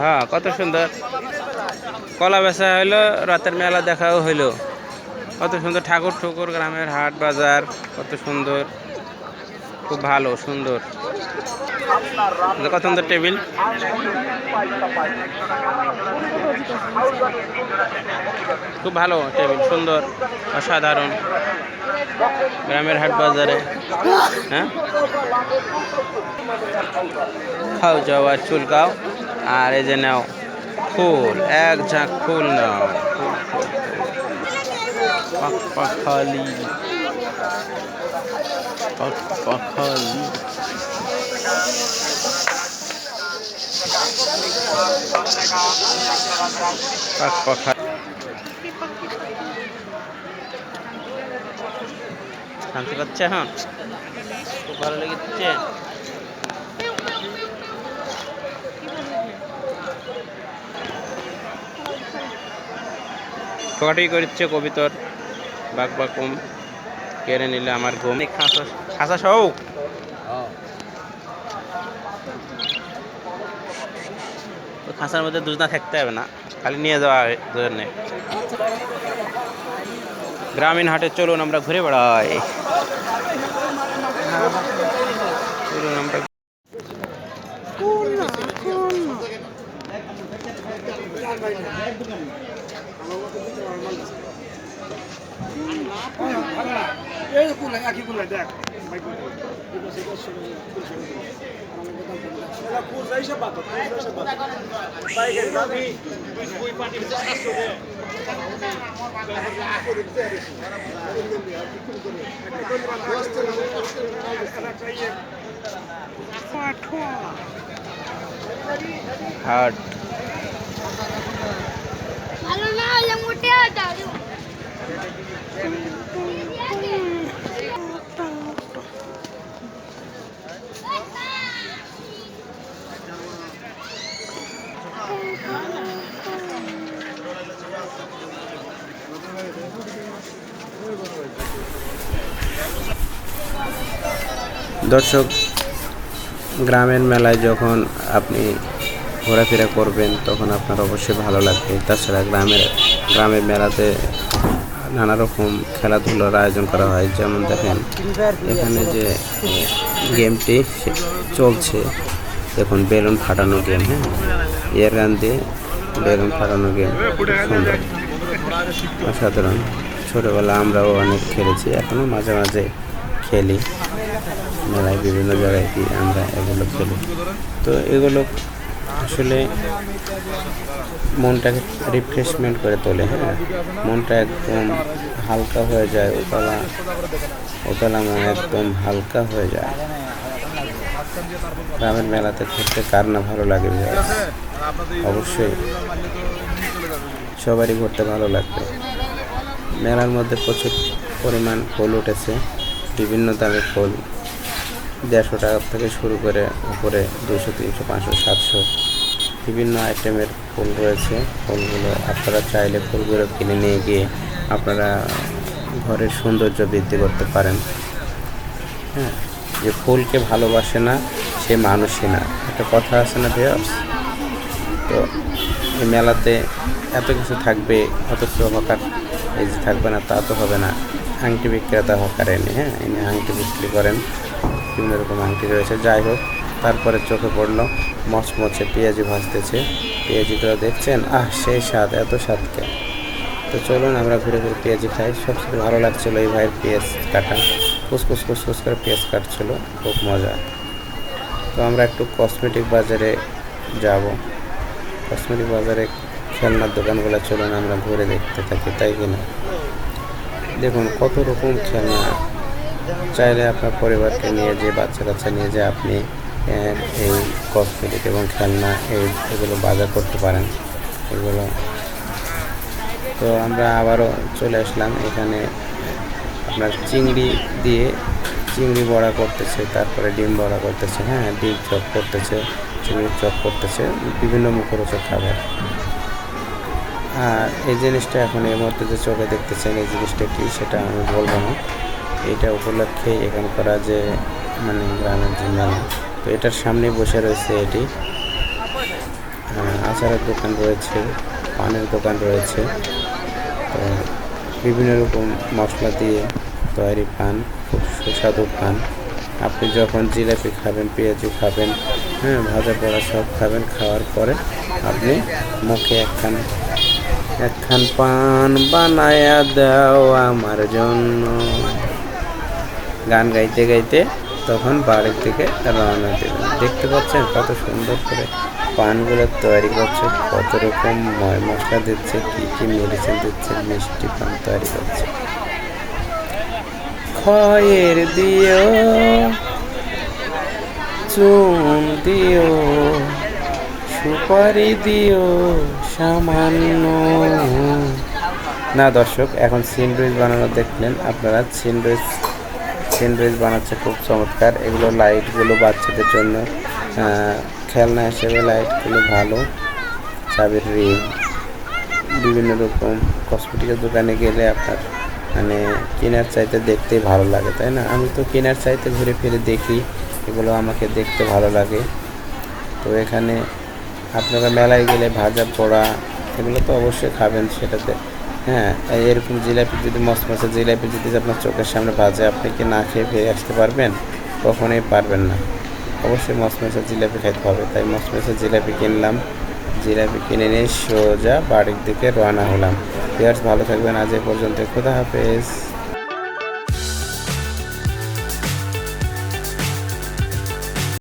হ্যাঁ কত সুন্দর। কলা বেচা হইল, রাতের মেলা দেখাও হইল। কত সুন্দর ঠাকুর ঠুকুর, গ্রামের হাট বাজার, কত সুন্দর। খুব ভালো, সুন্দর। কত সুন্দর টেবিল? খুব ভালো টেবিল, সুন্দর, অসাধারণ। গ্রামের হাট বাজারে হ্যাঁ? খাও, যাও আর চুলকাও আর এই যে নাও, ফুল, এক ঝাঁক ফুল নাও। পাখালি। শান্তি পাচ্ছে এখন? ভালো লেগেছে? ঠোকাঠুকি করছে কবিতর বাঘ বাকুম কেড়ে নিলে আমার ঘুম। এই খাসা খাসা সহ খাঁচার মধ্যে দুজনা থাকতে হবে না খালি নিয়ে যাওয়া জন্যে গ্রামীণ হাটে চলুন আমরা ঘুরে বেড়াই। চলুন আমরা এই কুলে একই কুলে দেখ হাট দর্শক গ্রামের মেলায় যখন আপনি ঘোরাফেরা করবেন, তখন আপনার অবশ্যই ভালো লাগবে। তাছাড়া গ্রামের গ্রামের মেলাতে নানা রকম খেলাধুলার আয়োজন করা হয়। যেমন দেখেন, এখানে যে গেমটি চলছে, দেখুন, বেলুন ফাটানো গেম হ্যাঁ? এয়ার গান দিয়ে বেলুন ফাটানো গেম সুন্দর। অসাধারণ। ছোটোবেলা আমরাও অনেক খেলেছি এখনও মাঝে মাঝে খেলি। মেলায় বিভিন্ন জায়গায় আমরা এগুলো খেলি। তো এগুলো আসলে মনটাকে রিফ্রেশমেন্ট করে তোলে হ্যাঁ? মনটা একদম হালকা হয়ে যায় ওতলা ওতলা মন একদম হালকা হয়ে যায়। গ্রামের মেলাতে ঘুরতে কার না ভালো লাগে অবশ্যই। সবারই ঘুরতে ভালো লাগবে। মেলার মধ্যে প্রচুর পরিমাণ ফুল উঠেছে, বিভিন্ন দামের ফুল। দেড়শো টাকা থেকে শুরু করে উপরে দুশো তিনশো, পাঁচশো, সাতশো। বিভিন্ন আইটেমের ফুল রয়েছে। ফুলগুলো আপনারা চাইলে ফুলগুলো কিনে নিয়ে গিয়ে আপনারা ঘরের সৌন্দর্য বৃদ্ধি করতে পারেন। হ্যাঁ যে ফুলকে ভালোবাসে না, সে মানুষই না। একটা কথা আছে না ভিউয়ার্স তো এই মেলাতে এত কিছু থাকবে, অথচ হকার এই যে থাকবে না, তা তো হবে না। আংটি বিক্রেতা হকার এনে হ্যাঁ এনে আংটি বিক্রি করেন। বিভিন্ন রকম আংটি রয়েছে। যাই হোক তারপরে চোখে পড়ল, মচমচে পেঁয়াজি ভাজতেছে। পেঁয়াজিগুলো দেখছেন, আহ, সেই স্বাদ, এত স্বাদকে তো চলুন আমরা ঘুরে ঘুরে পেঁয়াজি খাই। সবচেয়ে ভালো লাগছিল এই ভাইয়ের পেঁয়াজ কাটা। কুসকুস কুসকুস করে পেঁয়াজ কাটছিল, খুব মজা। তো আমরা একটু কসমেটিক বাজারে যাব। কসমেটিক বাজারে খেলনার দোকানগুলো চলুন আমরা ঘুরে দেখতে থাকি, তাই কিনা দেখুন, কত রকম খেলনা। চাইলে আপনার পরিবারকে নিয়ে যে বাচ্চা কাচ্চা নিয়ে যে আপনি এই কসমেটিক এবং খেলনা এই এগুলো বাজার করতে পারেন। এগুলো। তো আমরা আবারও চলে আসলাম এখানে। আপনার চিংড়ি দিয়ে চিংড়ি বড়া করতেছে, তারপরে ডিম বড়া করতেছে হ্যাঁ ডিম চপ করতেছে চিংড়ির চপ করতেছে, বিভিন্ন মুখরোচক খাবার। আর এই জিনিসটা এখন এর মধ্যে যে চোখে দেখতেছেন, এই জিনিসটা কি সেটা আমি বলব না। এটা উপলক্ষে এখানকার যে মানে গ্রামের যে তো এটার সামনে বসে রয়েছে এটি। আচারের দোকান রয়েছে, পানের দোকান রয়েছে। তো বিভিন্ন রকম মশলা দিয়ে তৈরি পান, খুব সুস্বাদু পান। আপনি যখন জিলাপি খাবেন, পেঁয়াজু খাবেন হ্যাঁ ভাজা পোড়া সব খাবেন, খাওয়ার পরে আপনি মুখে একখান একখান পান বানায়া দাও আমার জন্য। গান গাইতে গাইতে তখন বাড়ির দিকে রওনা দেবেন দেখতে পাচ্ছেন কত সুন্দর করে পানগুলো তৈরি করছে, কত রকম ময় মশলা দিচ্ছে, কী কী মেডিসিন দিচ্ছে, মিষ্টি পান তৈরি করছে। খয়ের দিও, চুন দিও, সুপারি দিও, সামান্য। না দর্শক, এখন সিনডুইচ বানানো দেখলেন, আপনারা সিনডুইচ সিনডুইচ বানাচ্ছে খুব চমৎকার। এগুলো লাইটগুলো বাচ্চাদের জন্য খেলনা হিসেবে লাইটগুলো ভালো। চাবির রিং বিভিন্ন রকম কসমেটিকের দোকানে গেলে আপনার মানে কেনার চাইতে দেখতেই ভালো লাগে, তাই না? আমি তো কেনার চাইতে ঘুরে ফিরে দেখি, এগুলো আমাকে দেখতে ভালো লাগে। তো এখানে আপনারা মেলায় গেলে ভাজা পোড়া, এগুলো তো অবশ্যই খাবেন সেটাতে। হ্যাঁ এরকম জিলাপি যদি মস্ত মস্ত জিলাপি যদি আপনার চোখের সামনে ভাজে আপনি কি না খেয়ে ফিরে আসতে পারবেন? কখনোই পারবেন না। অবশ্যই মশমেশা জিলাপি খাইতে হবে। তাই মসমসা জিলাপি কিনলাম। জিলাপি কিনে নিয়ে সোজা বাড়ির দিকে রওনা হলাম। ভিউয়ার্স, ভালো থাকবেন। আজ এ পর্যন্ত খোদা হাফেজ।